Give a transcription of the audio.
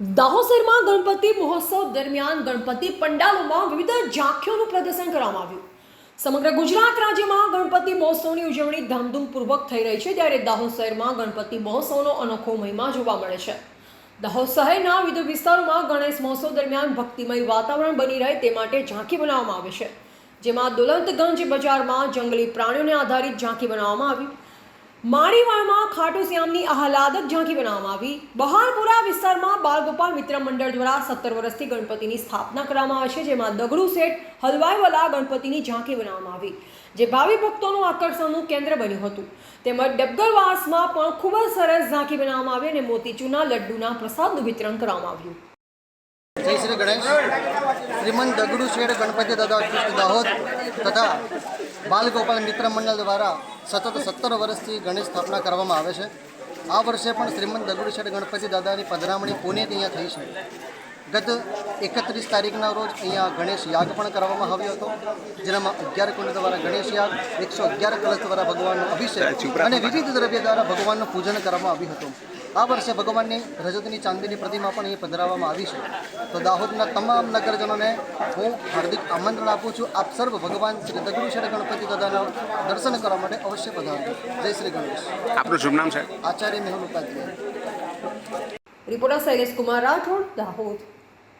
દાહોદ શહેરમાં ગણપતિ મહોત્સવ દરમિયાન ગણપતિ પંડાલોમાં વિવિધ ઝાંખીઓનું પ્રદર્શન કરવામાં આવ્યું. સમગ્ર ગુજરાત રાજ્યમાં ગણપતિ મહોત્સવની ઉજવણી ધામધૂમપૂર્વક થઈ રહી છે, ત્યારે દાહોદ શહેરમાં ગણપતિ મહોત્સવનો અનોખો મહિમા જોવા મળે છે. દાહોદ શહેરના વિવિધ વિસ્તારોમાં ગણેશ મહોત્સવ દરમિયાન ભક્તિમય વાતાવરણ બની રહે તે માટે ઝાંખી બનાવવામાં આવે છે. જેમાં દોલતગંજ બજારમાં જંગલી પ્રાણીઓને આધારિત ઝાંખી બનાવવામાં આવી. માળીવાળમાં ખાટુ શ્યામની આહલાદક ઝાંખી બનાવવામાં આવી. બહારપુરા વિસ્તારમાં બાલગોપાલ મિત્ર મંડળ દ્વારા સત્તર વર્ષથી ગણપતિની સ્થાપના કરવામાં આવે છે, જેમાં દગડુ શેઠ હલવાઈવાલા ગણપતિની ઝાંખી બનાવવામાં આવી, જે ભાવિ ભક્તોનું આકર્ષણનું કેન્દ્ર બન્યું હતું. તેમજ ડબગરવાસમાં પણ ખૂબ જ સરસ ઝાંખી બનાવવામાં આવી અને મોતીચૂના લડ્ડુના પ્રસાદનું વિતરણ કરવામાં આવ્યું. જય શ્રી ગણેશ. શ્રીમંત દગડુ શેઠ ગણપતિ દાદા દાહોદ તથા બાલગોપાલ મિત્ર મંડળ દ્વારા સતત સત્તર વર્ષથી ગણેશ સ્થાપના કરવામાં આવે છે. આ વર્ષે પણ શ્રીમંત દગડુ શેઠ ગણપતિ દાદાની પધરામણી પુણેથી અહીંયા થઈ છે. ગત એકત્રીસ તારીખના રોજ અહીંયા ગણેશ યાગ પણ કરવામાં આવ્યો હતો જેનામાં અગિયાર કુંડ દ્વારા ગણેશ યાગ એકસો અગિયાર કલશ દ્વારા ભગવાનનો અભિષેક અને વિવિધ દ્રવ્ય દ્વારા ભગવાનનું પૂજન કરવામાં આવ્યું હતું. આ વર્ષે ભગવાનની રજતની ચાંદીની પ્રતિમા પણ અહીં પધરાવવામાં આવી છે. તો દાહોદના તમામ નગરજનોને હું હાર્દિક આમંત્રણ આપું છું. આપ સર્વ ભગવાન શ્રી દગડુશેઠ ગણપતિ દાદાના દર્શન કરવા માટે અવશ્ય પધારજો જય શ્રી ગણેશ. આપનું શુભ નામ છે? આચાર્ય મેહુલ ઉપાધ્યાય. રિપોર્ટર શૈલેષ કુમાર રાઠોડ દાહોદ.